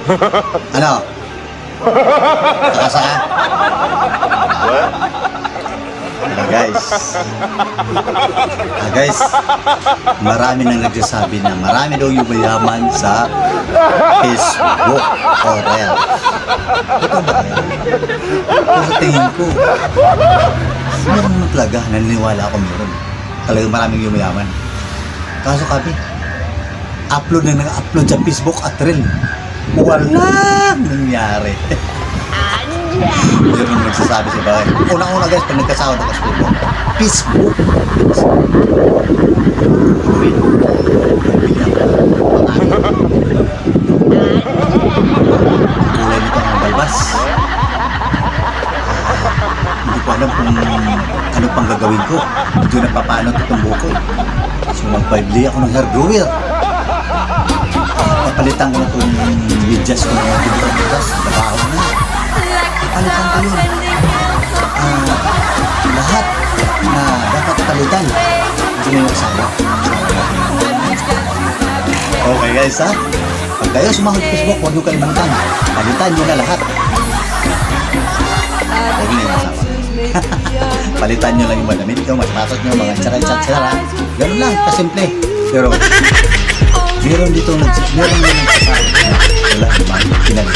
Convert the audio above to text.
Ano? Kakasa ka? Ah, guys. Ah, guys. Marami nang nagsasabi na marami daw yung mayaman sa Facebook o Rel. Ito ba kaya? Pero sa tingin ko, meron naman talaga. Naniniwala ako meron. Talagang maraming yung mayaman. Kaso kami, upload na nag-upload sa Facebook at Rel. Walang nangyari. Meron naman nagsasabi sa bahay. Unang-una guys, pag nagkasawa na kasi Facebook. Ako. Ang kulay nito ang balbas. Hindi ko alam kung ano pang gagawin ko. Hindi na papaano itong buko. So magpabili ako ng hair grower. Papalitan ko na itong medyas ko ng mga pintas. Trabaho na. Papalitan ko yun. Ah, lahat na dapat palitan. Hindi na yung asawa. Okay guys ha. Pag kayo sumahod Facebook, huwag niyo kalimutan. Palitan niyo na lahat. Huwag na yung asawa. Palitan niyo lang yung madamit niyo, masapatos niyo, mga tsara-tsara. Ganun lang, kasimple. Pero, meron dito meron dito nagsasabi wala naman